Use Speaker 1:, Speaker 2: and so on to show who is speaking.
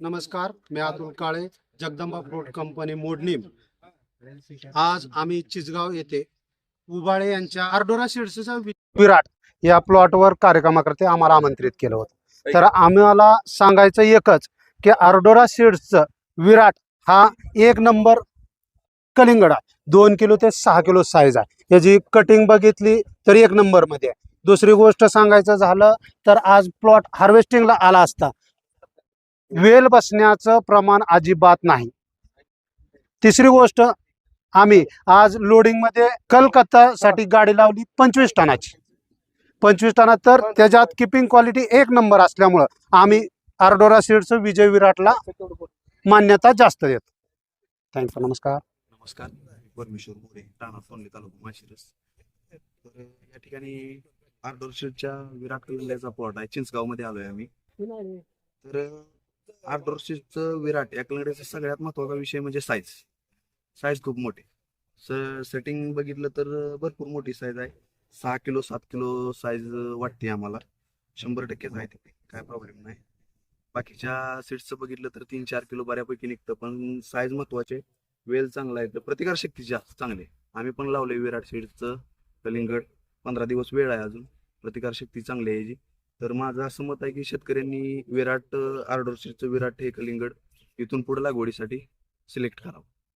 Speaker 1: नमस्कार मी Atul Kale Jagdamba fruit company मोडणीम. आज आम्ही चिचगाव येथे उबाळे यांच्या आर्डोरा सीड्सचा विराट या प्लॉटवर कार्यक्रमाकरते आम्हाला आमंत्रित केलं होतं. तर आम्हाला सांगायचं एकच की आर्डोरा सीड्सचं विराट हा एक नंबर कलिंगड आहे दोन किलो ते सहा किलो साईज आहे. याची कटिंग बघितली तर एक नंबरमध्ये आहे. दुसरी गोष्ट सांगायचं झालं तर आज प्लॉट हार्वेस्टिंगला आला असता. वेल बसण्याचं प्रमाण अजिबात नाही. तिसरी गोष्ट आम्ही आज लोडिंगमध्ये कलकत्तासाठी गाडी लावली पंचवीस टनाची. पंचवीस टना तर त्याच्यात किपिंग क्वालिटी एक नंबर असल्यामुळं आम्ही आरडोरा सीडचं विजय विराटला मान्यता जास्त देत. थँक्यू नमस्कार.
Speaker 2: नमस्कार परमेश्वर मोरे राणा सोनली तालुका माशिरस तर या ठिकाणी आर्डोरशीटच्या विराट किल्ल्याचा प्लॉट आहे. चिंचगावमध्ये आलोय आम्ही. तर आर्डोरशीटचं विराट या कलंगड्याचा सगळ्यात महत्त्वाचा विषय म्हणजे साईज साईज खूप मोठी. सेटिंग बघितलं तर भरपूर मोठी साईज आहे. सहा किलो सात किलो साईज वाटते आम्हाला. शंभर टक्केच आहे तिथे. काय प्रॉब्लेम नाही. बाकीच्या सीट्सचं बघितलं तर तीन चार किलो बऱ्यापैकी निघतं पण साईज महत्त्वाचे. वेल चांगला आहे. तर प्रतिकार शक्ती जास्त चांगली आम्ही पण लावले विराट सीट्सचं कलिंगड. पंधरा दिवस वेळ आहे अजून. प्रतिकार शक्ती चांगली आहे याची. तर माझं असं मत आहे की शेतकऱ्यांनी विराट आर्डर विराट हे कलिंगड इथून पुढे लागवडीसाठी सिलेक्ट करावं.